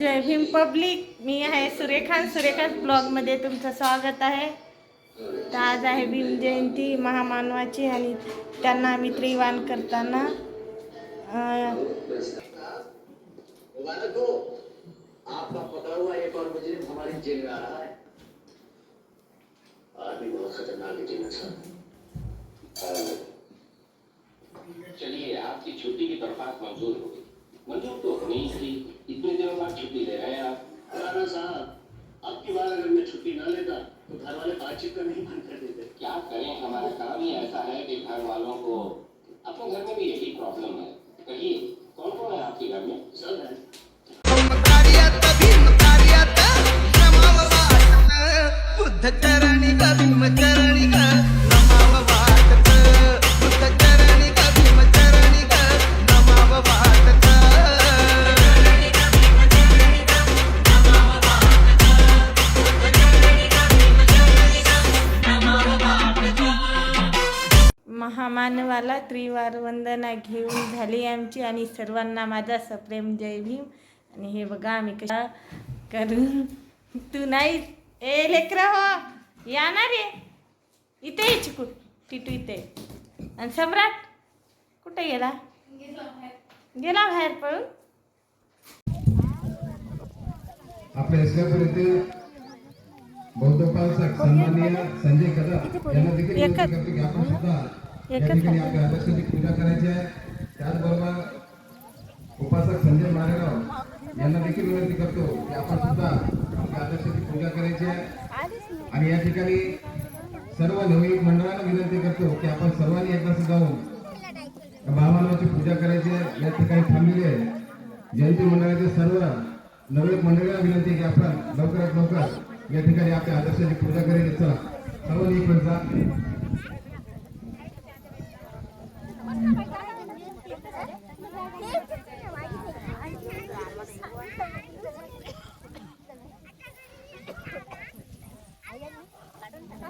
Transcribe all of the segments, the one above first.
जय Bhim public मी आहे सुरेखा. सुरेखा ब्लॉगमध्ये तुमचं स्वागत आहे. तर आज आहे भीम जयंती महामानवाची आणि त्यांना आम्ही त्रिवान करताना अं, मुबारक हो आपका पकड़ा हुआ एक और मुजरिम हमारी जेल में आ रहा है आदमी बहुत खतरनाक है जेल साहब चलिए आपकी छुट्टी की दरख्वास्त मंजूर हो। मंजूर तो इतने दिनों बाद छुट्टी ले रहे हैं आप राणा साहब अब की बार अगर मैं छुट्टी ना लेता तो घर वाले बातचीत करने ही बंद कर देते क्या करें हमारा काम ही ऐसा है कि घर वालों को अपने घर में भी यही प्रॉब्लम है महामानवाला त्रिवार वंदना घेऊन झाली आमची आणि सर्वांना माझा सप्रेम जय भीम. आणि हे बघा आम्ही कशा करून तू नाही ए लेकरा हो या ना रे. इथे ये चिकू टिटू इथे. आणि सम्राट कुठे गेला? गेला बाहेर पळून. आपल्या बौद्ध सन्माननीय संजय कदम यांना देखील सुद्धा एकच ठिकाणी आहे. आपल्या आदर्शाची पूजा करायची आहे त्याचबरोबर उपासक संजय मारेगाव यांना देखील विनंती करतो की आपण सुद्धा आदर्शाची पूजा करायची आहे. आणि या ठिकाणी सर्व नवीन मंडळांना विनंती करतो की आपण सर्वांनी एकदा जाऊन महामानवाची पूजा करायची आहे. या ठिकाणी थांबलेली आहे. जयंती मंडळाचे सर्व नवीन मंडळीला विनंती की आपण लवकरात लवकर या ठिकाणी आपल्या आदर्शाची पूजा करायची चला. सर्वांनी एक जा.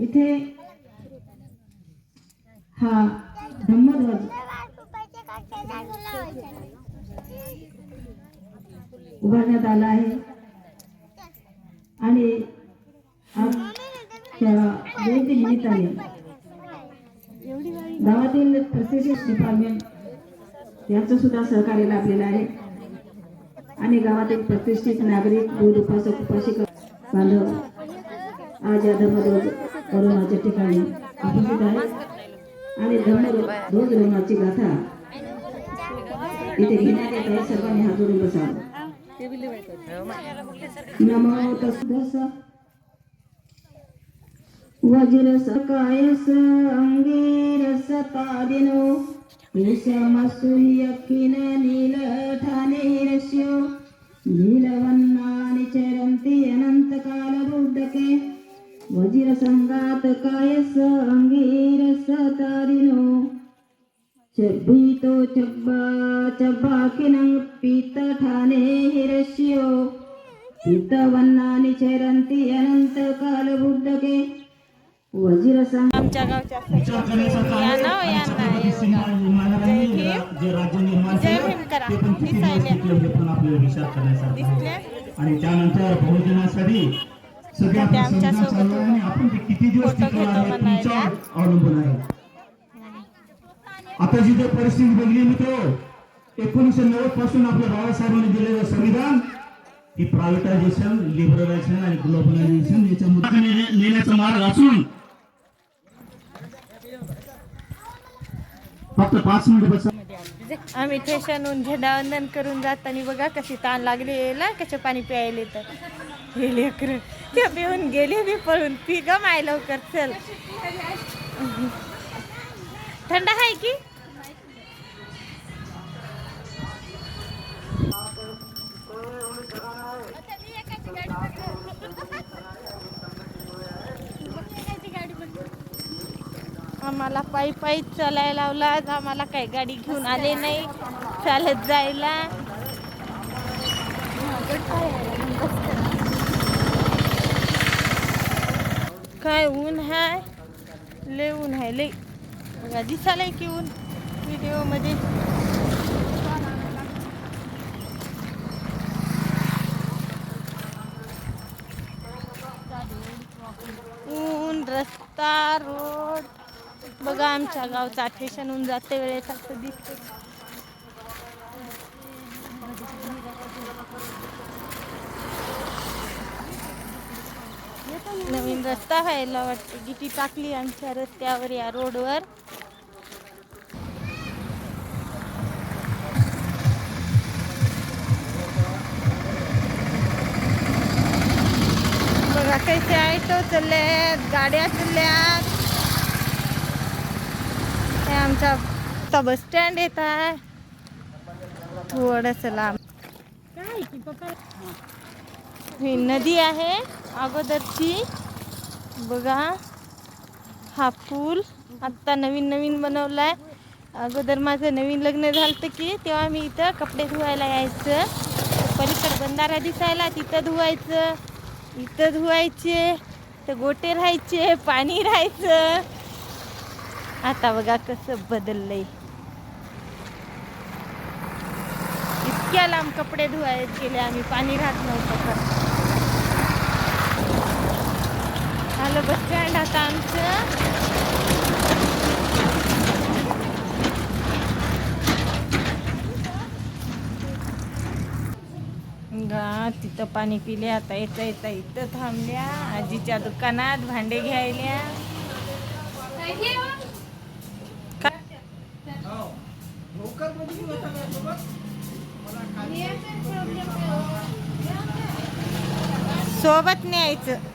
इथे हा धम्मध्वज. उभारण्यात आला आहे. आणि आज जयंती निमित्ताने गावातील प्रत्येक डिपार्टमेंट यांचं सुद्धा सहकार्य लाभलेलं आहे. आणि गावातील प्रतिष्ठित नागरिक दूध उपासक उपासिका बांधव आज या धर्मध्वज करोनाच्या ठिकाणी. उपस्थित आहे. आणि धर्मध्वज रोमाची गाथा. इथे घेण्यात येत आहे. सर्वांनी हात जोडून बसावं नमो तस्स वज्रस कायस अंगीरस तादिनो विषमसूयकिन नीलठानेरस्यो नीलवन्नानि चरन्ति अनन्तकालबुद्धके वज्रसङ्गात कायस अंगीरस तादिनो चब्बीतो चब्बा चब्बाकिनं पीतठाने हिरस्यो पीतवन्नानि चरन्ति अनन्तकालबुद्धके वज्रसङ्ग आमच्या गावच्या या ना हो, या ना हे बघा. जय भीम. जय भीम करा. दिसायला. दिसल्या. आणि त्यानंतर बहुजनासाठी सगळ्या ते आमच्या संघटना सोबत चालू आहे आणि आपण ते किती दिवस फोटो टिकणार घेतो आहे म्हणायला. तुमच्यावर अवलंबून आहे. आता जिथे परिस्थिती बघली मित्र एकोणीसशे नव्वदपासून आपल्या बाबासाहेबांनी दिलेलं संविधान ही प्रायव्हेटायझेशन लिबरलायझेशन आणि ग्लोबलायझेशन याच्यामध्ये नेण्याचा मार्ग असून फक्त पाच मिनिट बसा आम्ही झेंडावंदन करून जाताना बघा कशी ताण लागली ना कसे पाणी प्यायले तर. हे लेकरं. त्या पिऊन गेली बी पळून. पी ग माय लवकर चल. थंड आहे की? आम्हाला पायी पायी चालायला लावला. आम्हाला काही गाडी घेऊन आले नाही. चालत जायला. काय ऊन आहे लय ऊन आहे लय. बघा दिसालंय की ऊन व्हिडिओमध्ये. ऊन रस्ता रोड. बघा आमच्या गावचा स्टेशन ऊन जाते वेळेत असं दिसते रस्ता व्हायला वाटते. गिटी टाकली आमच्या रस्त्यावर या रोडवर. बघा कसे ऑटो चालल्यात गाड्या चालल्यात. हे आमचा बस स्टँड येत आहे. थोडंसं लांब. ही नदी आहे अगोदरची. बघा हा फूल आत्ता नवीन नवीन बनवलाय. अगोदर माझं नवीन लग्न झालं की तेव्हा मी इथं कपडे धुवायला यायचं. पलीकडे बंधारा दिसायला तिथं धुवायचं. इथं धुवायचे तर गोटे राहायचे पाणी राहायचं. आता बघा कसं बदललंय. इतक्या लांब कपडे धुवायला गेले आम्ही पाणी राहत नव्हतं. तर बस स्टँड आता आमचं. गा तिथं पाणी पिले आता येता येता इथं थांबल्या. आजीच्या दुकानात भांडे घ्यायल्या. का- सोबत न्यायचं.